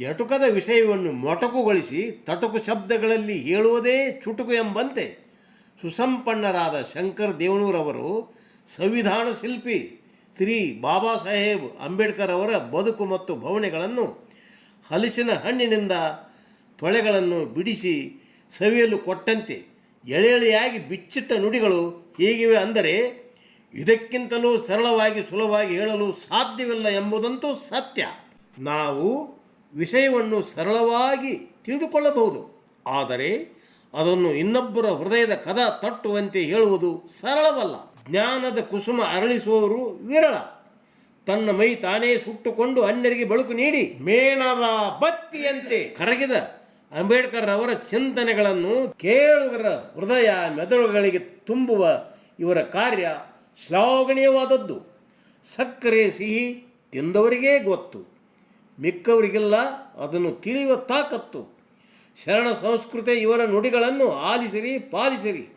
ಜಟುಕದ ವಿಷಯವನ್ನು ಮೊಟಕುಗೊಳಿಸಿ ತಟುಕು ಶಬ್ದಗಳಲ್ಲಿ ಹೇಳುವುದೇ ಚುಟುಕು ಎಂಬಂತೆ ಸುಸಂಪನ್ನರಾದ ಶಂಕರ್ ದೇವನೂರವರು ಸಂವಿಧಾನ ಶಿಲ್ಪಿ ಶ್ರೀ ಬಾಬಾ ಸಾಹೇಬ್ ಅಂಬೇಡ್ಕರ್ ಅವರ ಬದುಕು ಮತ್ತು ಭವನೆಗಳನ್ನು ಹಲಸಿನ ಹಣ್ಣಿನಿಂದ ತೊಳೆಗಳನ್ನು ಬಿಡಿಸಿ ಸವಿಯಲು ಕೊಟ್ಟಂತೆ ಎಳೆ ಎಳೆಯಾಗಿ ಬಿಚ್ಚಿಟ್ಟ ನುಡಿಗಳು ಹೇಗಿವೆ ಅಂದರೆ, ಇದಕ್ಕಿಂತಲೂ ಸರಳವಾಗಿ ಸುಲಭವಾಗಿ ಹೇಳಲು ಸಾಧ್ಯವಿಲ್ಲ ಎಂಬುದಂತೂ ಸತ್ಯ. ನಾವು ವಿಷಯವನ್ನು ಸರಳವಾಗಿ ತಿಳಿದುಕೊಳ್ಳಬಹುದು. ಆದರೆ ಅದನ್ನು ಇನ್ನೊಬ್ಬರ ಹೃದಯದ ಕದ ತಟ್ಟುವಂತೆ ಹೇಳುವುದು ಸರಳವಲ್ಲ. ಜ್ಞಾನದ ಕುಸುಮ ಅರಳಿಸುವವರು ವಿರಳ. ತನ್ನ ಮೈ ತಾನೇ ಸುಟ್ಟುಕೊಂಡು ಅನ್ಯರಿಗೆ ಬೆಳಕು ನೀಡಿ ಮೇಣದ ಬತ್ತಿಯಂತೆ ಕರಗಿದ ಅಂಬೇಡ್ಕರ್ ಅವರ ಚಿಂತನೆಗಳನ್ನು ಕೇಳುಗರ ಹೃದಯ ಮೆದುಳುಗಳಿಗೆ ತುಂಬುವ ಇವರ ಕಾರ್ಯ ಶ್ಲಾಘನೀಯವಾದದ್ದು. ಸಕ್ಕರೆ ಸಿಹಿ ತಿಂದವರಿಗೇ ಗೊತ್ತು. ಮಿಕ್ಕವರಿಗೆಲ್ಲ ಅದನ್ನು ತಿಳಿಯುವ ತಾಕತ್ತು. ಶರಣ ಸಂಸ್ಕೃತಿ ಇವರ ನುಡಿಗಳನ್ನು ಆಲಿಸಿರಿ, ಪಾಲಿಸಿರಿ.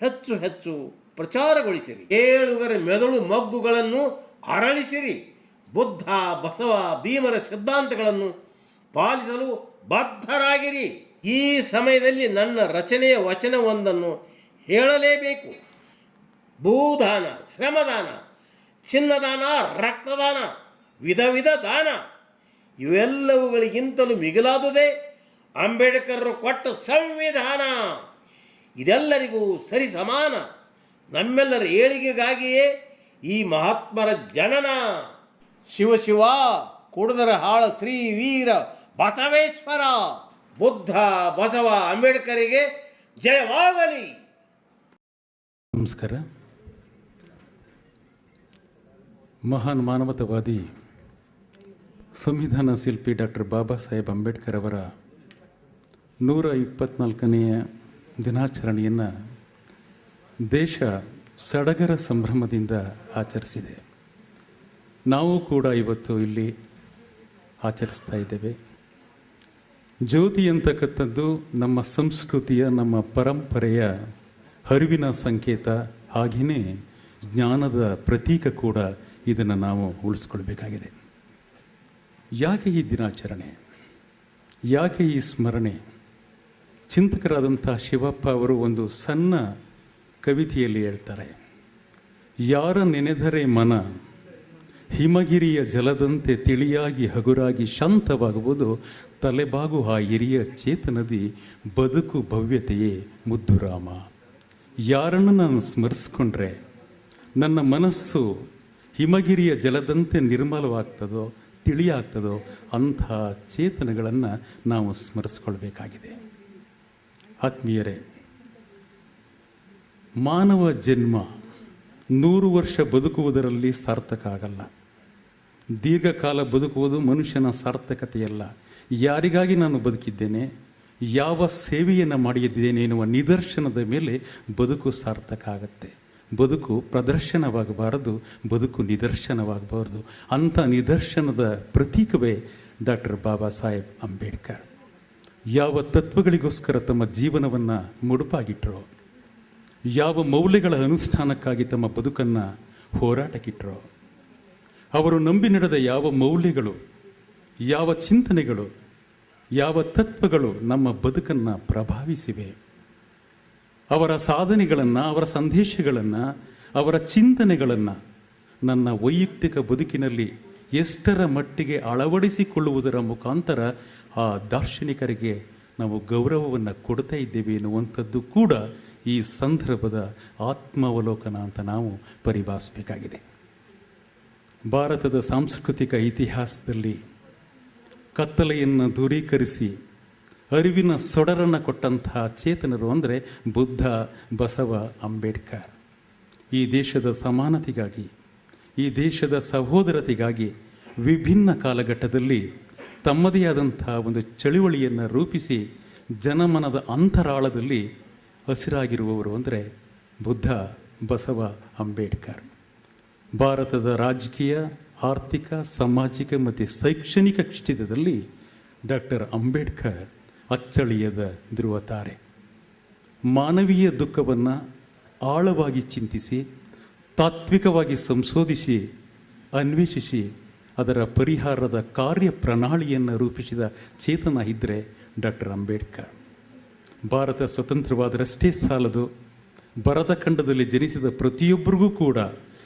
ಹೆಚ್ಚು ಹೆಚ್ಚು ಪ್ರಚಾರಗೊಳಿಸಿರಿ. ಏಳುವರ ಮೆದುಳು ಮಗ್ಗುಗಳನ್ನು ಅರಳಿಸಿರಿ. ಬುದ್ಧ, ಬಸವ, ಭೀಮರ ಸಿದ್ಧಾಂತಗಳನ್ನು ಪಾಲಿಸಲು ಬದ್ಧರಾಗಿರಿ. ಈ ಸಮಯದಲ್ಲಿ ನನ್ನ ರಚನೆಯ ವಚನವೊಂದನ್ನು ಹೇಳಲೇಬೇಕು. ಭೂದಾನ, ಶ್ರಮದಾನ, ಚಿನ್ನದಾನ, ರಕ್ತದಾನ ವಿಧ ವಿಧ ದಾನ. ಇವೆಲ್ಲವುಗಳಿಗಿಂತಲೂ ಮಿಗಿಲಾದುದೇ ಅಂಬೇಡ್ಕರ್ ಕೊಟ್ಟ ಸಂವಿಧಾನ. ಇದೆಲ್ಲರಿಗೂ ಸರಿ ಸಮಾನ ನಮ್ಮೆಲ್ಲರ ಏಳಿಗೆಗಾಗಿಯೇ ಈ ಮಹಾತ್ಮರ ಜನನ. ಶಿವಶಿವ ಶಿವ ಕುಡದರ ಹಾಳ ಶ್ರೀ ವೀರ ಬಸವೇಶ್ವರ. ಬುದ್ಧ, ಬಸವ ಅಂಬೇಡ್ಕರಿಗೆ ಜಯವಾಗಲಿ. ನಮಸ್ಕಾರ. ಮಹಾನ್ ಮಾನವತಾವಾದಿ ಸಂವಿಧಾನ ಶಿಲ್ಪಿ ಡಾಕ್ಟರ್ ಬಾಬಾ ಸಾಹೇಬ್ ಅಂಬೇಡ್ಕರ್ ಅವರ ನೂರ ಇಪ್ಪತ್ನಾಲ್ಕನೆಯ ದಿನಾಚರಣೆಯನ್ನು ದೇಶ ಸಡಗರ ಸಂಭ್ರಮದಿಂದ ಆಚರಿಸಿದೆ. ನಾವು ಕೂಡ ಇವತ್ತು ಇಲ್ಲಿ ಆಚರಿಸ್ತಾ ಇದ್ದೇವೆ. ಜ್ಯೋತಿ ಅಂತಕ್ಕಂಥದ್ದು ನಮ್ಮ ಸಂಸ್ಕೃತಿಯ, ನಮ್ಮ ಪರಂಪರೆಯ ಹರಿವಿನ ಸಂಕೇತ ಹಾಗೆಯೇ ಜ್ಞಾನದ ಪ್ರತೀಕ ಕೂಡ ಇದನ್ನು ನಾವು ಉಳಿಸ್ಕೊಳ್ಬೇಕಾಗಿದೆ. ಯಾಕೆ ಈ ದಿನಾಚರಣೆ? ಯಾಕೆ ಈ ಸ್ಮರಣೆ? ಚಿಂತಕರಾದಂಥ ಶಿವಪ್ಪ ಅವರು ಒಂದು ಸಣ್ಣ ಕವಿತೆಯಲ್ಲಿ ಹೇಳ್ತಾರೆ, ಯಾರ ನೆನೆದರೆ ಮನ ಹಿಮಗಿರಿಯ ಜಲದಂತೆ ತಿಳಿಯಾಗಿ ಹಗುರಾಗಿ ಶಾಂತವಾಗುವುದು ತಲೆಬಾಗು ಆ ಹಿರಿಯ ಚೇತನದಿ ಬದುಕು ಭವ್ಯತೆಯೇ ಮುದ್ದುರಾಮ. ಯಾರನ್ನು ನಾನು ಸ್ಮರಿಸ್ಕೊಂಡ್ರೆ ನನ್ನ ಮನಸ್ಸು ಹಿಮಗಿರಿಯ ಜಲದಂತೆ ನಿರ್ಮಲವಾಗ್ತದೋ ತಿಳಿಯಾಗ್ತದೋ ಅಂತಹ ಚೇತನಗಳನ್ನು ನಾವು ಸ್ಮರಿಸ್ಕೊಳ್ಬೇಕಾಗಿದೆ. ಆತ್ಮೀಯರೇ, ಮಾನವ ಜನ್ಮ ನೂರು ವರ್ಷ ಬದುಕುವುದರಲ್ಲಿ ಸಾರ್ಥಕ ಆಗಲ್ಲ. ದೀರ್ಘಕಾಲ ಬದುಕುವುದು ಮನುಷ್ಯನ ಸಾರ್ಥಕತೆಯಲ್ಲ. ಯಾರಿಗಾಗಿ ನಾನು ಬದುಕಿದ್ದೇನೆ? ಯಾವ ಸೇವೆಯನ್ನು ಮಾಡಿದ್ದೇನೆ ಎನ್ನುವ ನಿದರ್ಶನದ ಮೇಲೆ ಬದುಕು ಸಾರ್ಥಕ ಆಗತ್ತೆ. ಬದುಕು ಪ್ರದರ್ಶನವಾಗಬಾರದು, ಬದುಕು ನಿದರ್ಶನವಾಗಬಾರದು. ಅಂಥ ನಿದರ್ಶನದ ಪ್ರತೀಕವೇ ಡಾಕ್ಟರ್ ಬಾಬಾ ಸಾಹೇಬ್ ಅಂಬೇಡ್ಕರ್. ಯಾವ ತತ್ವಗಳಿಗೋಸ್ಕರ ತಮ್ಮ ಜೀವನವನ್ನು ಮುಡುಪಾಗಿಟ್ಟರೋ ಯಾವ ಮೌಲ್ಯಗಳ ಅನುಷ್ಠಾನಕ್ಕಾಗಿ ತಮ್ಮ ಬದುಕನ್ನು ಹೋರಾಟಕ್ಕಿಟ್ಟರೋ ಅವರು ನಂಬಿ ನಡೆದ ಯಾವ ಮೌಲ್ಯಗಳು, ಯಾವ ಚಿಂತನೆಗಳು, ಯಾವ ತತ್ವಗಳು ನಮ್ಮ ಬದುಕನ್ನು ಪ್ರಭಾವಿಸಿವೆ. ಅವರ ಸಾಧನೆಗಳನ್ನು, ಅವರ ಸಂದೇಶಗಳನ್ನು, ಅವರ ಚಿಂತನೆಗಳನ್ನು ನನ್ನ ವೈಯಕ್ತಿಕ ಬದುಕಿನಲ್ಲಿ ಎಷ್ಟರ ಮಟ್ಟಿಗೆ ಅಳವಡಿಸಿಕೊಳ್ಳುವುದರ ಮುಖಾಂತರ ಆ ದಾರ್ಶನಿಕರಿಗೆ ನಾವು ಗೌರವವನ್ನು ಕೊಡ್ತಾ ಇದ್ದೇವೆ ಎನ್ನುವಂಥದ್ದು ಕೂಡ ಈ ಸಂದರ್ಭದ ಆತ್ಮಾವಲೋಕನ ಅಂತ ನಾವು ಪರಿಭಾವಿಸಬೇಕಾಗಿದೆ ಭಾರತದ ಸಾಂಸ್ಕೃತಿಕ ಇತಿಹಾಸದಲ್ಲಿ ಕತ್ತಲೆಯನ್ನು ದೂರೀಕರಿಸಿ ಅರಿವಿನ ಸೊಡರನ್ನು ಕೊಟ್ಟಂತಹ ಚೇತನರು ಅಂದರೆ ಬುದ್ಧ, ಬಸವ, ಅಂಬೇಡ್ಕರ್. ಈ ದೇಶದ ಸಮಾನತೆಗಾಗಿ, ಈ ದೇಶದ ಸಹೋದರತೆಗಾಗಿ ವಿಭಿನ್ನ ಕಾಲಘಟ್ಟದಲ್ಲಿ ತಮ್ಮದೇ ಆದಂತಹ ಒಂದು ಚಳುವಳಿಯನ್ನು ರೂಪಿಸಿ ಜನಮನದ ಅಂತರಾಳದಲ್ಲಿ ಹಸಿರಾಗಿರುವವರು ಅಂದರೆ ಬುದ್ಧ, ಬಸವ, ಅಂಬೇಡ್ಕರ್. ಭಾರತದ ರಾಜಕೀಯ, ಆರ್ಥಿಕ, ಸಾಮಾಜಿಕ ಮತ್ತು ಶೈಕ್ಷಣಿಕ ಕ್ಷೇತ್ರದಲ್ಲಿ ಡಾಕ್ಟರ್ ಅಂಬೇಡ್ಕರ್ ಅಚ್ಚಳಿಯದ ಧ್ರುವ ತಾರೆ ಮಾನವೀಯ ದುಃಖವನ್ನು ಆಳವಾಗಿ ಚಿಂತಿಸಿ, ತಾತ್ವಿಕವಾಗಿ ಸಂಶೋಧಿಸಿ, ಅನ್ವೇಷಿಸಿ, ಅದರ ಪರಿಹಾರದ ಕಾರ್ಯ ಪ್ರಣಾಳಿಯನ್ನು ರೂಪಿಸಿದ ಚೇತನ ಇದ್ದರೆ ಡಾಕ್ಟರ್ ಅಂಬೇಡ್ಕರ್. ಭಾರತ ಸ್ವತಂತ್ರವಾದರಷ್ಟೇ ಸಾಲದು. ಬರದ ಖಂಡದಲ್ಲಿ ಜನಿಸಿದ ಪ್ರತಿಯೊಬ್ಬರಿಗೂ ಕೂಡ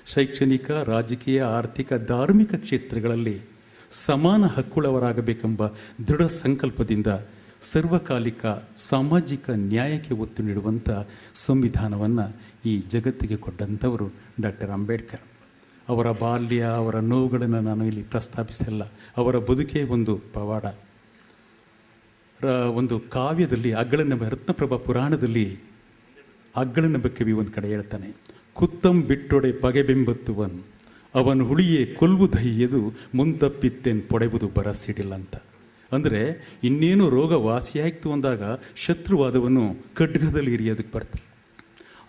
ಶೈಕ್ಷಣಿಕ, ರಾಜಕೀಯ, ಆರ್ಥಿಕ, ಧಾರ್ಮಿಕ ಕ್ಷೇತ್ರಗಳಲ್ಲಿ ಸಮಾನ ಹಕ್ಕುಳವರಾಗಬೇಕೆಂಬ ದೃಢ ಸಂಕಲ್ಪದಿಂದ ಸರ್ವಕಾಲಿಕ ಸಾಮಾಜಿಕ ನ್ಯಾಯಕ್ಕೆ ಒತ್ತು ನೀಡುವಂಥ ಸಂವಿಧಾನವನ್ನು ಈ ಜಗತ್ತಿಗೆ ಕೊಟ್ಟಂಥವರು ಡಾಕ್ಟರ್ ಅಂಬೇಡ್ಕರ್. ಅವರ ಬಾಲ್ಯ, ಅವರ ನೋವುಗಳನ್ನು ನಾನು ಇಲ್ಲಿ ಪ್ರಸ್ತಾಪಿಸಲ್ಲ. ಅವರ ಬದುಕೇ ಒಂದು ಪವಾಡ. ರ- ಒಂದು ಕಾವ್ಯದಲ್ಲಿ ಅಗ್ಗಳನೆಂಬ ರತ್ನಪ್ರಭ ಪುರಾಣದಲ್ಲಿ ಅಗ್ಗಳನ ಕವಿ ಒಂದು ಕಡೆ ಹೇಳ್ತಾನೆ. ಕುತ್ತಂ ಬಿಟ್ಟೊಡೆ ಪಗೆಬೆಂಬತ್ತುವನ್, ಅವನು ಹುಳಿಯೇ ಕೊಲ್ವುದಯ್ಯದು ಮುಂತಪ್ಪಿತ್ತೆನ್ ಪೊಡೆಬುದು ಬರಸಿಡಿಲ್ಲ ಅಂತ ಅಂದರೆ ಇನ್ನೇನು ರೋಗ ವಾಸಿಯಾಯಿತು ಅಂದಾಗ ಶತ್ರುವಾದವನ್ನು ಖಡ್ಗದಲ್ಲಿ ಇರಿಯೋದಕ್ಕೆ ಬರ್ತದೆ.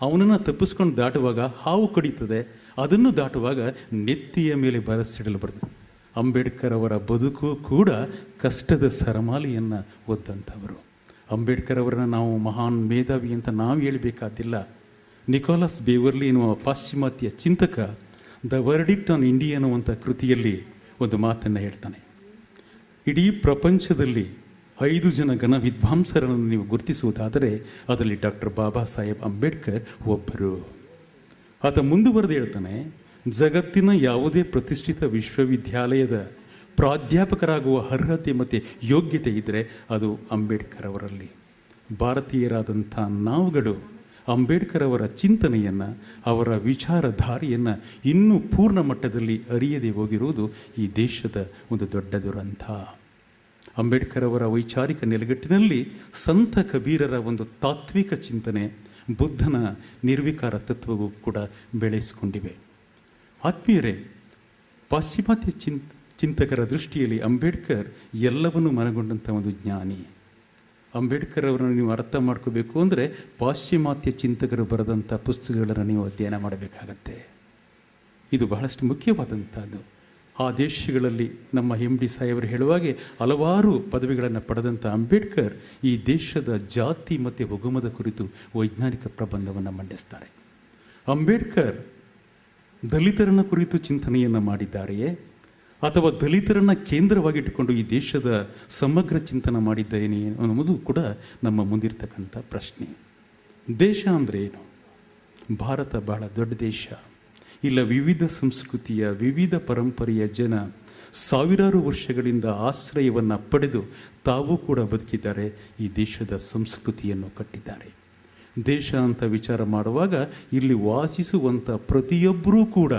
ಅವನನ್ನು ತಪ್ಪಿಸ್ಕೊಂಡು ದಾಟುವಾಗ ಹಾವು ಕಡಿತದೆ. ಅದನ್ನು ದಾಟುವಾಗ ನೆತ್ತಿಯ ಮೇಲೆ ಬರಸಿಡಲು ಬರ್ತದೆ. ಅಂಬೇಡ್ಕರ್ ಅವರ ಬದುಕು ಕೂಡ ಕಷ್ಟದ ಸರಮಾಲೆಯನ್ನು ಒದ್ದಂಥವರು. ಅಂಬೇಡ್ಕರ್ ಅವರನ್ನು ನಾವು ಮಹಾನ್ ಮೇಧಾವಿ ಅಂತ ನಾವು ಹೇಳಬೇಕಾದಿಲ್ಲ. ನಿಕೋಲಸ್ ಬೇವರ್ಲಿ ಎನ್ನುವ ಪಾಶ್ಚಿಮಾತ್ಯ ಚಿಂತಕ ದ ವರ್ಡಿಕ್ಟ್ ಆನ್ ಇಂಡಿಯಾ ಅನ್ನುವಂಥ ಕೃತಿಯಲ್ಲಿ ಒಂದು ಮಾತನ್ನು ಹೇಳ್ತಾನೆ. ಇಡೀ ಪ್ರಪಂಚದಲ್ಲಿ ಐದು ಜನ ಘನ ವಿದ್ವಾಂಸರನ್ನು ನೀವು ಗುರುತಿಸುವುದಾದರೆ ಅದರಲ್ಲಿ ಡಾಕ್ಟರ್ ಬಾಬಾ ಸಾಹೇಬ್ ಅಂಬೇಡ್ಕರ್ ಒಬ್ಬರು. ಆತ ಮುಂದುವರೆದು ಹೇಳ್ತಾನೆ, ಜಗತ್ತಿನ ಯಾವುದೇ ಪ್ರತಿಷ್ಠಿತ ವಿಶ್ವವಿದ್ಯಾಲಯದ ಪ್ರಾಧ್ಯಾಪಕರಾಗುವ ಅರ್ಹತೆ ಮತ್ತು ಯೋಗ್ಯತೆ ಇದ್ದರೆ ಅದು ಅಂಬೇಡ್ಕರ್ ಅವರಲ್ಲಿ. ಭಾರತೀಯರಾದಂಥ ನಾವುಗಳು ಅಂಬೇಡ್ಕರ್ ಅವರ ಚಿಂತನೆಯನ್ನು, ಅವರ ವಿಚಾರಧಾರೆಯನ್ನು ಇನ್ನೂ ಪೂರ್ಣ ಮಟ್ಟದಲ್ಲಿ ಅರಿಯದೆ ಹೋಗಿರುವುದು ಈ ದೇಶದ ಒಂದು ದೊಡ್ಡ ದುರಂತ. ಅಂಬೇಡ್ಕರ್ ಅವರ ವೈಚಾರಿಕ ನೆಲೆಗಟ್ಟಿನಲ್ಲಿ ಸಂತ ಕಬೀರರ ಒಂದು ತಾತ್ವಿಕ ಚಿಂತನೆ, ಬುದ್ಧನ ನಿರ್ವಿಕಾರ ತತ್ವವು ಕೂಡ ಬೆಳೆಸಿಕೊಂಡಿವೆ. ಆತ್ಮೀಯರೇ, ಪಾಶ್ಚಿಮಾತ್ಯ ಚಿಂತಕರ ದೃಷ್ಟಿಯಲ್ಲಿ ಅಂಬೇಡ್ಕರ್ ಎಲ್ಲವನ್ನೂ ಮನಗೊಂಡಂಥ ಒಂದು ಜ್ಞಾನಿ. ಅಂಬೇಡ್ಕರ್ ಅವರನ್ನು ನೀವು ಅರ್ಥ ಮಾಡ್ಕೋಬೇಕು ಅಂದರೆ ಪಾಶ್ಚಿಮಾತ್ಯ ಚಿಂತಕರು ಬರೆದಂಥ ಪುಸ್ತಕಗಳನ್ನು ನೀವು ಅಧ್ಯಯನ ಮಾಡಬೇಕಾಗತ್ತೆ. ಇದು ಬಹಳಷ್ಟು ಮುಖ್ಯವಾದಂಥದ್ದು. ಆ ದೇಶಗಳಲ್ಲಿ ನಮ್ಮ ಎಂ ಡಿ ಸಾಹೇಬರು ಹೇಳುವಾಗೆ ಹಲವಾರು ಪದವಿಗಳನ್ನು ಪಡೆದಂಥ ಅಂಬೇಡ್ಕರ್ ಈ ದೇಶದ ಜಾತಿ ಮತ್ತು ಹುಗುಮದ ಕುರಿತು ವೈಜ್ಞಾನಿಕ ಪ್ರಬಂಧವನ್ನು ಮಂಡಿಸ್ತಾರೆ. ಅಂಬೇಡ್ಕರ್ ದಲಿತರನ್ನ ಕುರಿತು ಚಿಂತನೆಯನ್ನು ಮಾಡಿದ್ದಾರೆಯೇ? ಅಥವಾ ದಲಿತರನ್ನು ಕೇಂದ್ರವಾಗಿಟ್ಟುಕೊಂಡು ಈ ದೇಶದ ಸಮಗ್ರ ಚಿಂತನೆ ಮಾಡಿದ್ದೇನೆ ಅನ್ನೋದು ಕೂಡ ನಮ್ಮ ಮುಂದಿರ್ತಕ್ಕಂಥ ಪ್ರಶ್ನೆ. ದೇಶ ಅಂದರೆ ಏನು? ಭಾರತ ಬಹಳ ದೊಡ್ಡ ದೇಶ. ಇಲ್ಲ ವಿವಿಧ ಸಂಸ್ಕೃತಿಯ, ವಿವಿಧ ಪರಂಪರೆಯ ಜನ ಸಾವಿರಾರು ವರ್ಷಗಳಿಂದ ಆಶ್ರಯವನ್ನು ಪಡೆದು ತಾವು ಕೂಡ ಬದುಕಿದ್ದಾರೆ, ಈ ದೇಶದ ಸಂಸ್ಕೃತಿಯನ್ನು ಕಟ್ಟಿದ್ದಾರೆ. ದೇಶ ಅಂತ ವಿಚಾರ ಮಾಡುವಾಗ ಇಲ್ಲಿ ವಾಸಿಸುವಂಥ ಪ್ರತಿಯೊಬ್ಬರೂ ಕೂಡ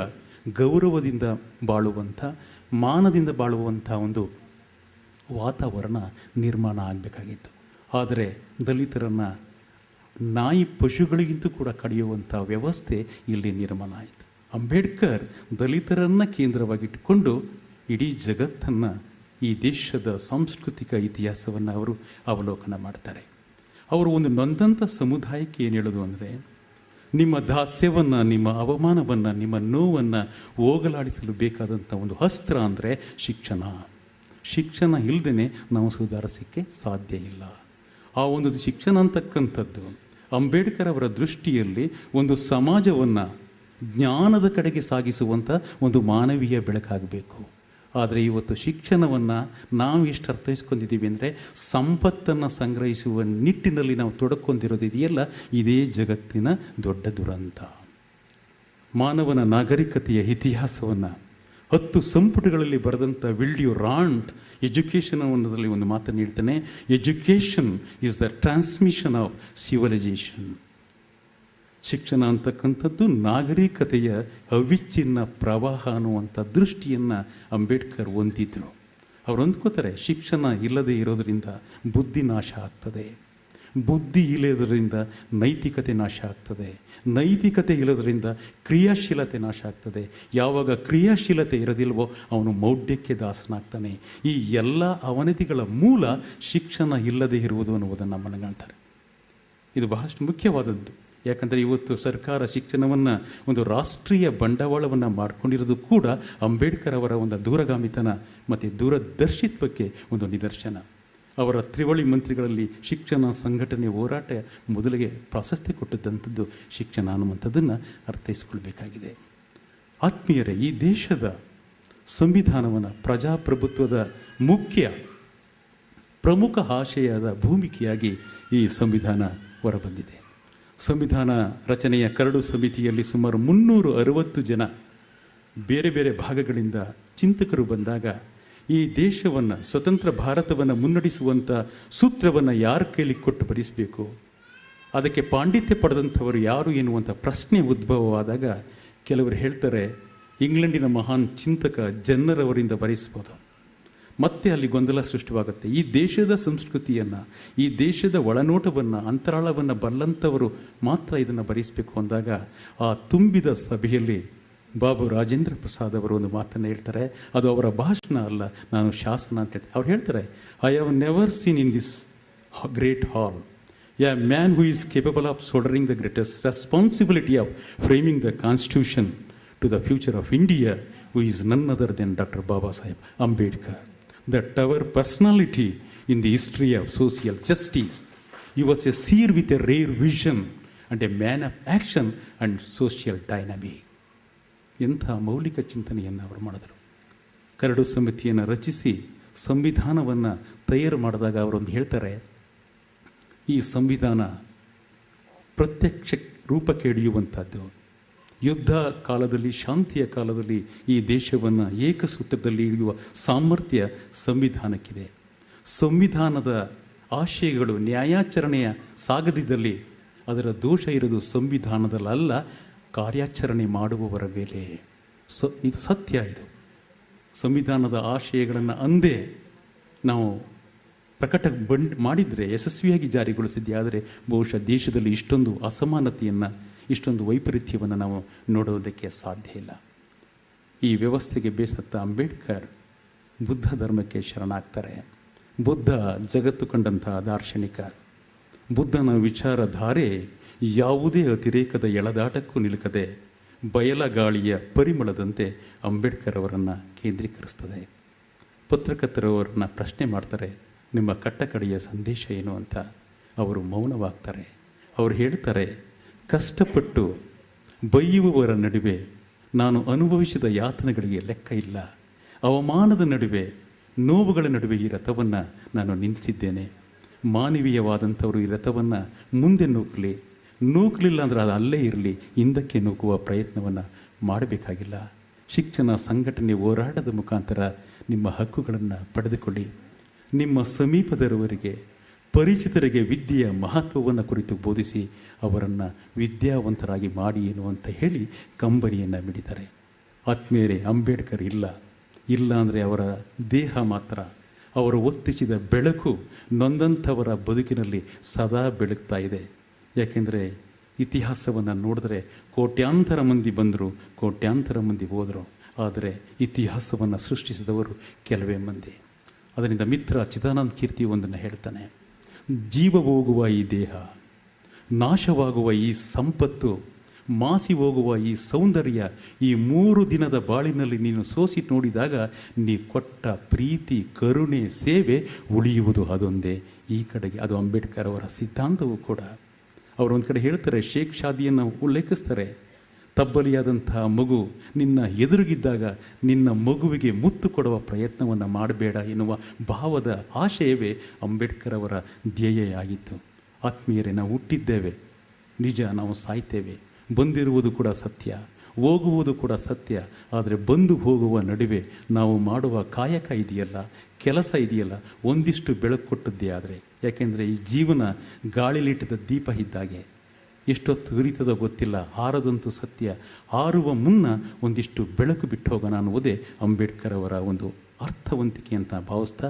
ಗೌರವದಿಂದ ಬಾಳುವಂಥ ಮಾನದಿಂದ ಬಾಳುವಂಥ ಒಂದು ವಾತಾವರಣ ನಿರ್ಮಾಣ ಆಗಬೇಕಾಗಿತ್ತು. ಆದರೆ ದಲಿತರನ್ನು ನಾಯಿ ಪಶುಗಳಿಗಿಂತ ಕೂಡ ಕಡಿಯುವಂಥ ವ್ಯವಸ್ಥೆ ಇಲ್ಲಿ ನಿರ್ಮಾಣ ಆಯಿತು. ಅಂಬೇಡ್ಕರ್ ದಲಿತರನ್ನು ಕೇಂದ್ರವಾಗಿಟ್ಟುಕೊಂಡು ಇಡೀ ಜಗತ್ತನ್ನು ಈ ದೇಶದ ಸಾಂಸ್ಕೃತಿಕ ಇತಿಹಾಸವನ್ನು ಅವರು ಅವಲೋಕನ ಮಾಡ್ತಾರೆ. ಅವರು ಒಂದು ನೊಂದಂಥ ಸಮುದಾಯಕ್ಕೆ ಏನು ಹೇಳೋದು ಅಂದರೆ ನಿಮ್ಮ ದಾಸ್ಯವನ್ನು, ನಿಮ್ಮ ಅವಮಾನವನ್ನು, ನಿಮ್ಮ ನೋವನ್ನು ಹೋಗಲಾಡಿಸಲು ಬೇಕಾದಂಥ ಒಂದು ಅಸ್ತ್ರ ಅಂದರೆ ಶಿಕ್ಷಣ. ಶಿಕ್ಷಣ ಇಲ್ಲದೇ ನಾವು ಸುಧಾರಿಸೋಕ್ಕೆ ಸಾಧ್ಯ ಇಲ್ಲ. ಆ ಒಂದು ಶಿಕ್ಷಣ ಅಂತಕ್ಕಂಥದ್ದು ಅಂಬೇಡ್ಕರ್ ಅವರ ದೃಷ್ಟಿಯಲ್ಲಿ ಒಂದು ಸಮಾಜವನ್ನು ಜ್ಞಾನದ ಕಡೆಗೆ ಸಾಗಿಸುವಂಥ ಒಂದು ಮಾನವೀಯ ಬೆಳಕಾಗಬೇಕು. ಆದರೆ ಇವತ್ತು ಶಿಕ್ಷಣವನ್ನು ನಾವು ಎಷ್ಟು ಅರ್ಥೈಸ್ಕೊಂಡಿದ್ದೀವಿ ಅಂದರೆ ಸಂಪತ್ತನ್ನು ಸಂಗ್ರಹಿಸುವ ನಿಟ್ಟಿನಲ್ಲಿ ನಾವು ತೊಡಕೊಂಡಿರೋದಿದೆಯಲ್ಲ ಇದೇ ಜಗತ್ತಿನ ದೊಡ್ಡ ದುರಂತ. ಮಾನವನ ನಾಗರಿಕತೆಯ ಇತಿಹಾಸವನ್ನು, ಹತ್ತು ಸಂಪುಟಗಳಲ್ಲಿ ಬರೆದಂಥ ವಿಲ್ಡಿಯು ರಾಂಟ್ ಎಜುಕೇಷನ್ ಅನ್ನೋದರಲ್ಲಿ ಒಂದು ಮಾತನ್ನು ಹೇಳ್ತಾನೆ. Education is the transmission of civilization ಶಿಕ್ಷಣ ಅಂತಕ್ಕಂಥದ್ದು ನಾಗರಿಕತೆಯ ಅವಿಚ್ಛಿನ್ನ ಪ್ರವಾಹ ಅನ್ನುವಂಥ ದೃಷ್ಟಿಯನ್ನು ಅಂಬೇಡ್ಕರ್ ಹೊಂದಿದ್ರು. ಅವ್ರು ಅಂದ್ಕೋತಾರೆ, ಶಿಕ್ಷಣ ಇಲ್ಲದೆ ಇರೋದರಿಂದ ಬುದ್ಧಿ ನಾಶ ಆಗ್ತದೆ. ಬುದ್ಧಿ ಇಲ್ಲದರಿಂದ ನೈತಿಕತೆ ನಾಶ ಆಗ್ತದೆ. ನೈತಿಕತೆ ಇಲ್ಲದರಿಂದ ಕ್ರಿಯಾಶೀಲತೆ ನಾಶ ಆಗ್ತದೆ. ಯಾವಾಗ ಕ್ರಿಯಾಶೀಲತೆ ಇರೋದಿಲ್ವೋ ಅವನು ಮೌಢ್ಯಕ್ಕೆ ದಾಸನಾಗ್ತಾನೆ. ಈ ಎಲ್ಲ ಅವನತಿಗಳ ಮೂಲ ಶಿಕ್ಷಣ ಇಲ್ಲದೆ ಇರುವುದು ಅನ್ನುವುದನ್ನು ಮನಗಾಣ್ತಾರೆ ಇದು ಬಹಳಷ್ಟು ಮುಖ್ಯವಾದದ್ದು. ಯಾಕಂದರೆ ಇವತ್ತು ಸರ್ಕಾರ ಶಿಕ್ಷಣವನ್ನು ಒಂದು ರಾಷ್ಟ್ರೀಯ ಬಂಡವಾಳವನ್ನು ಮಾಡಿಕೊಂಡಿರೋದು ಕೂಡ ಅಂಬೇಡ್ಕರ್ ಅವರ ಒಂದು ದೂರಗಾಮಿತನ ಮತ್ತು ದೂರದರ್ಶಿತ್ವಕ್ಕೆ ಒಂದು ನಿದರ್ಶನ. ಅವರ ತ್ರಿವಳಿ ಮಂತ್ರಿಗಳಲ್ಲಿ ಶಿಕ್ಷಣ ಸಂಘಟನೆ ಹೋರಾಟ ಮೊದಲಿಗೆ ಪ್ರಾಶಸ್ತ್ಯ ಕೊಟ್ಟಿದ್ದಂಥದ್ದು ಶಿಕ್ಷಣ ಅನ್ನುವಂಥದ್ದನ್ನು ಅರ್ಥೈಸಿಕೊಳ್ಬೇಕಾಗಿದೆ. ಆತ್ಮೀಯರೇ, ಈ ದೇಶದ ಸಂವಿಧಾನವನ್ನು ಪ್ರಜಾಪ್ರಭುತ್ವದ ಮುಖ್ಯ ಪ್ರಮುಖ ಆಶಯದ ಭೂಮಿಕೆಯಾಗಿ ಈ ಸಂವಿಧಾನ ಹೊರಬಂದಿದೆ. ಸಂವಿಧಾನ ರಚನೆಯ ಕರಡು ಸಮಿತಿಯಲ್ಲಿ ಸುಮಾರು ಮುನ್ನೂರು ಅರವತ್ತು ಜನ ಬೇರೆ ಬೇರೆ ಭಾಗಗಳಿಂದ ಚಿಂತಕರು ಬಂದಾಗ ಈ ದೇಶವನ್ನು, ಸ್ವತಂತ್ರ ಭಾರತವನ್ನು ಮುನ್ನಡೆಸುವಂಥ ಸೂತ್ರವನ್ನು ಯಾರ ಕೈಲಿ ಕೊಟ್ಟು ಭರಿಸಬೇಕು ಅದಕ್ಕೆ ಪಾಂಡಿತ್ಯ ಪಡೆದಂಥವರು ಯಾರು ಎನ್ನುವಂಥ ಪ್ರಶ್ನೆ ಉದ್ಭವವಾದಾಗ ಕೆಲವರು ಹೇಳ್ತಾರೆ, ಇಂಗ್ಲೆಂಡಿನ ಮಹಾನ್ ಚಿಂತಕ ಜನರವರಿಂದ ಬರೆಸ್ಬೋದು ಮತ್ತೆ ಅಲ್ಲಿ ಗೊಂದಲ ಸೃಷ್ಟಿವಾಗುತ್ತೆ. ಈ ದೇಶದ ಸಂಸ್ಕೃತಿಯನ್ನು, ಈ ದೇಶದ ಒಳನೋಟವನ್ನು, ಅಂತರಾಳವನ್ನು ಬಲ್ಲಂಥವರು ಮಾತ್ರ ಇದನ್ನು ಭರಿಸಬೇಕು ಅಂದಾಗ, ಆ ತುಂಬಿದ ಸಭೆಯಲ್ಲಿ ಬಾಬು ರಾಜೇಂದ್ರ ಪ್ರಸಾದ್ ಅವರು ಒಂದು ಮಾತನ್ನು ಹೇಳ್ತಾರೆ. ಅದು ಅವರ ಭಾಷಣ ಅಲ್ಲ, ನಾನು ಶಾಸನ ಅಂತ ಹೇಳ್ತಾರೆ ಅವ್ರು ಹೇಳ್ತಾರೆ I have never seen in this great hall a man who is capable of shouldering the greatest responsibility of framing the constitution to the future of India who is none other than doctor Baba Saheb Ambedkar that our personality in the history of social justice. He was a seer with a rare vision and a man of action and social dynamic. ಎಂಥ ಮೌಲಿಕ ಚಿಂತನೆಯನ್ನು ಅವರು ಮಾಡಿದರು curd ಸಮಿತಿಯನ್ನು ರಚಿಸಿ ಸಂವಿಧಾನವನ್ನು ತಯಾರು ಮಾಡಿದಾಗ ಅವರೊಂದು ಹೇಳ್ತಾರೆ ಈ ಸಂವಿಧಾನ ಪ್ರತ್ಯಕ್ಷ ರೂಪಕ್ಕೆ ಹಿಡಿಯುವಂಥದ್ದು ಯುದ್ಧ ಕಾಲದಲ್ಲಿ, ಶಾಂತಿಯ ಕಾಲದಲ್ಲಿ ಈ ದೇಶವನ್ನು ಏಕಸೂತ್ರದಲ್ಲಿ ಇಳಿಯುವ ಸಾಮರ್ಥ್ಯ ಸಂವಿಧಾನಕ್ಕಿದೆ. ಸಂವಿಧಾನದ ಆಶಯಗಳು ನ್ಯಾಯಾಚರಣೆಯ ಸಾಗದಿದ್ದಲ್ಲಿ ಅದರ ದೋಷ ಇರೋದು ಸಂವಿಧಾನದಲ್ಲ ಕಾರ್ಯಾಚರಣೆ ಮಾಡುವವರ ಮೇಲೆ. ಸ, ಇದು ಸತ್ಯ ಇದು. ಸಂವಿಧಾನದ ಆಶಯಗಳನ್ನು ಅಂದೇ ನಾವು ಪ್ರಕಟ ಬಂಡ್, ಮಾಡಿದರೆ ಯಶಸ್ವಿಯಾಗಿ ಜಾರಿಗೊಳಿಸಿದ್ದೆ ಆದರೆ ಬಹುಶಃ ದೇಶದಲ್ಲಿ ಇಷ್ಟೊಂದು ಅಸಮಾನತೆಯನ್ನು ಇಷ್ಟೊಂದು ವೈಪರೀತ್ಯವನ್ನು ನಾವು ನೋಡೋದಕ್ಕೆ ಸಾಧ್ಯ ಇಲ್ಲ. ಈ ವ್ಯವಸ್ಥೆಗೆ ಬೇಸತ್ತ ಅಂಬೇಡ್ಕರ್ ಬುದ್ಧ ಧರ್ಮಕ್ಕೆ ಶರಣಾಗ್ತಾರೆ. ಬುದ್ಧ ಜಗತ್ತು ಕಂಡಂತಹ ದಾರ್ಶನಿಕ. ಬುದ್ಧನ ವಿಚಾರಧಾರೆ ಯಾವುದೇ ಅತಿರೇಕದ ಎಳದಾಟಕ್ಕೂ ನಿಲುಕದೆ ಬಯಲಗಾಳಿಯ ಪರಿಮಳದಂತೆ ಅಂಬೇಡ್ಕರ್ ಅವರನ್ನು ಕೇಂದ್ರೀಕರಿಸ್ತದೆ. ಪತ್ರಕರ್ತರವರನ್ನು ಪ್ರಶ್ನೆ ಮಾಡ್ತಾರೆ, ನಿಮ್ಮ ಕಟ್ಟಕಡೆಯ ಸಂದೇಶ ಏನು ಅಂತ. ಅವರು ಮೌನವಾಗ್ತಾರೆ. ಅವರು ಹೇಳ್ತಾರೆ ಕಷ್ಟಪಟ್ಟು ಬೈಯುವವರ ನಡುವೆ ನಾನು ಅನುಭವಿಸಿದ ಯಾತನೆಗಳಿಗೆ ಲೆಕ್ಕ ಇಲ್ಲ. ಅವಮಾನದ ನಡುವೆ, ನೋವುಗಳ ನಡುವೆ ಈ ರಥವನ್ನು ನಾನು ನಿಲ್ಲಿಸಿದ್ದೇನೆ ಮಾನವೀಯವಾದಂಥವರು ಈ ರಥವನ್ನು ಮುಂದೆ ನೂಕಲಿ. ನೂಕಲಿಲ್ಲ ಅಂದರೆ ಅದು ಅಲ್ಲೇ ಇರಲಿ, ಹಿಂದಕ್ಕೆ ನೂಕುವ ಪ್ರಯತ್ನವನ್ನು ಮಾಡಬೇಕಾಗಿಲ್ಲ. ಶಿಕ್ಷಣ ಸಂಘಟನೆ ಹೋರಾಟದ ಮುಖಾಂತರ ನಿಮ್ಮ ಹಕ್ಕುಗಳನ್ನು ಪಡೆದುಕೊಳ್ಳಿ. ನಿಮ್ಮ ಸಮೀಪದವರಿಗೆ ಪರಿಚಿತರಿಗೆ ವಿದ್ಯೆಯ ಮಹತ್ವವನ್ನು ಕುರಿತು ಬೋಧಿಸಿ ಅವರನ್ನು ವಿದ್ಯಾವಂತರಾಗಿ ಮಾಡಿ ಎನ್ನುವಂತ ಹೇಳಿ ಕಂಬನಿಯನ್ನು ಮಿಡಿತಾರೆ. ಆತ್ಮೀಯರೇ, ಅಂಬೇಡ್ಕರ್ ಇಲ್ಲ. ಇಲ್ಲ ಅಂದರೆ ಅವರ ದೇಹ ಮಾತ್ರ. ಅವರು ಒತ್ತಿಸಿದ ಬೆಳಕು ನೊಂದಂಥವರ ಬದುಕಿನಲ್ಲಿ ಸದಾ ಬೆಳಗ್ತಾ ಇದೆ. ಯಾಕೆಂದರೆ ಇತಿಹಾಸವನ್ನು ನೋಡಿದ್ರೆ ಕೋಟ್ಯಾಂತರ ಮಂದಿ ಬಂದರು, ಕೋಟ್ಯಾಂತರ ಮಂದಿ ಹೋದರು. ಆದರೆ ಇತಿಹಾಸವನ್ನು ಸೃಷ್ಟಿಸಿದವರು ಕೆಲವೇ ಮಂದಿ. ಅದರಿಂದ ಮಿತ್ರ ಚಿದಾನಂದ ಕೀರ್ತಿ ಒಂದನ್ನು ಹೇಳ್ತಾನೆ. ಜೀವ ಹೋಗುವ ಈ ದೇಹ, ನಾಶವಾಗುವ ಈ ಸಂಪತ್ತು ಮಾಸಿ ಹೋಗುವ ಈ ಸೌಂದರ್ಯ ಈ ಮೂರು ದಿನದ ಬಾಳಿನಲ್ಲಿ ನೀನು ಸೋಸಿ ನೋಡಿದಾಗ ನೀ ಕೊಟ್ಟ ಪ್ರೀತಿ, ಕರುಣೆ, ಸೇವೆ ಉಳಿಯುವುದು ಅದೊಂದೇ. ಈ ಕಡೆಗೆ ಅದು ಅಂಬೇಡ್ಕರ್ ಅವರ ಸಿದ್ಧಾಂತವೂ ಕೂಡ. ಅವರು ಒಂದು ಕಡೆ ಹೇಳ್ತಾರೆ, ಶೇಖ್ ಶಾದಿಯನ್ನು ಉಲ್ಲೇಖಿಸ್ತಾರೆ. ತಬ್ಬಲಿಯಾದಂತಹ ಮಗು ನಿನ್ನ ಎದುರುಗಿದ್ದಾಗ ನಿನ್ನ ಮಗುವಿಗೆ ಮುತ್ತು ಕೊಡುವ ಪ್ರಯತ್ನವನ್ನು ಮಾಡಬೇಡ ಎನ್ನುವ ಭಾವದ ಆಶಯವೇ ಅಂಬೇಡ್ಕರ್ ಅವರ ಧ್ಯೇಯ ಆಗಿತ್ತು ಆತ್ಮೀಯರೇ, ನಾವು ಹುಟ್ಟಿದ್ದೇವೆ. ನಿಜ, ನಾವು ಸಾಯ್ತೇವೆ. ಬಂದಿರುವುದು ಕೂಡ ಸತ್ಯ. ಹೋಗುವುದು ಕೂಡ ಸತ್ಯ. ಆದರೆ ಬಂದು ಹೋಗುವ ನಡುವೆ ನಾವು ಮಾಡುವ ಕಾಯಕ ಇದೆಯಲ್ಲ, ಕೆಲಸ ಇದೆಯಲ್ಲ, ಒಂದಿಷ್ಟು ಬೆಳಕು ಕೊಟ್ಟದ್ದೇ ಆದರೆ. ಯಾಕೆಂದರೆ ಈ ಜೀವನ ಗಾಳಿಲಿಟ್ಟಿದ ದೀಪ ಇದ್ದಾಗೆ. ಎಷ್ಟೊತ್ತು ಹರಿತದೋ ಗೊತ್ತಿಲ್ಲ, ಹಾರದಂತೂ ಸತ್ಯ. ಹಾರುವ ಮುನ್ನ ಒಂದಿಷ್ಟು ಬೆಳಕು ಬಿಟ್ಟು ಹೋಗೋಣ ಅನ್ನುವುದೇ ಅಂಬೇಡ್ಕರ್ ಅವರ ಒಂದು ಅರ್ಥವಂತಿಕೆ ಅಂತ ಭಾವಿಸ್ತಾ,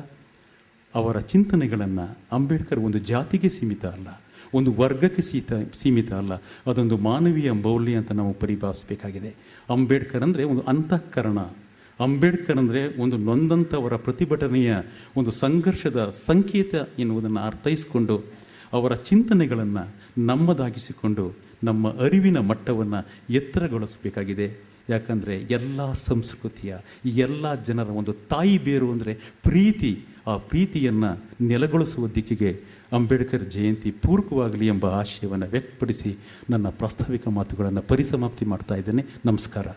ಅವರ ಚಿಂತನೆಗಳನ್ನು ಅಂಬೇಡ್ಕರ್ ಒಂದು ಜಾತಿಗೆ ಸೀಮಿತ ಅಲ್ಲ, ಒಂದು ವರ್ಗಕ್ಕೆ ಸೀತ, ಸೀಮಿತ ಅಲ್ಲ, ಅದೊಂದು ಮಾನವೀಯ ಮೌಲ್ಯ ಅಂತ ನಾವು ಪರಿಭಾವಿಸಬೇಕಾಗಿದೆ. ಅಂಬೇಡ್ಕರ್ ಅಂದರೆ ಒಂದು ಅಂತಃಕರಣ. ಅಂಬೇಡ್ಕರ್ ಅಂದರೆ ಒಂದು ನೊಂದಂಥವರ ಪ್ರತಿಭಟನೆಯ ಒಂದು ಸಂಘರ್ಷದ ಸಂಕೇತ ಎನ್ನುವುದನ್ನು ಅರ್ಥೈಸಿಕೊಂಡು ಅವರ ಚಿಂತನೆಗಳನ್ನು ನಮ್ಮದಾಗಿಸಿಕೊಂಡು ನಮ್ಮ ಅರಿವಿನ ಮಟ್ಟವನ್ನು ಎತ್ತರಗೊಳಿಸಬೇಕಾಗಿದೆ. ಯಾಕಂದರೆ ಎಲ್ಲ ಸಂಸ್ಕೃತಿಯ, ಎಲ್ಲ ಜನರ ಒಂದು ತಾಯಿ ಬೇರು ಅಂದರೆ ಪ್ರೀತಿ. ಆ ಪ್ರೀತಿಯನ್ನು ನೆಲೆಗೊಳಿಸುವ ದಿಕ್ಕಿಗೆ ಅಂಬೇಡ್ಕರ್ ಜಯಂತಿ ಪೂರ್ಕವಾಗಲಿ ಎಂಬ ಆಶಯವನ್ನು ವ್ಯಕ್ತಪಡಿಸಿ ನನ್ನ ಪ್ರಾಸ್ತಾವಿಕ ಮಾತುಗಳನ್ನು ಪರಿಸಮಾಪ್ತಿ ಮಾಡ್ತಾ ಇದ್ದೇನೆ. ನಮಸ್ಕಾರ.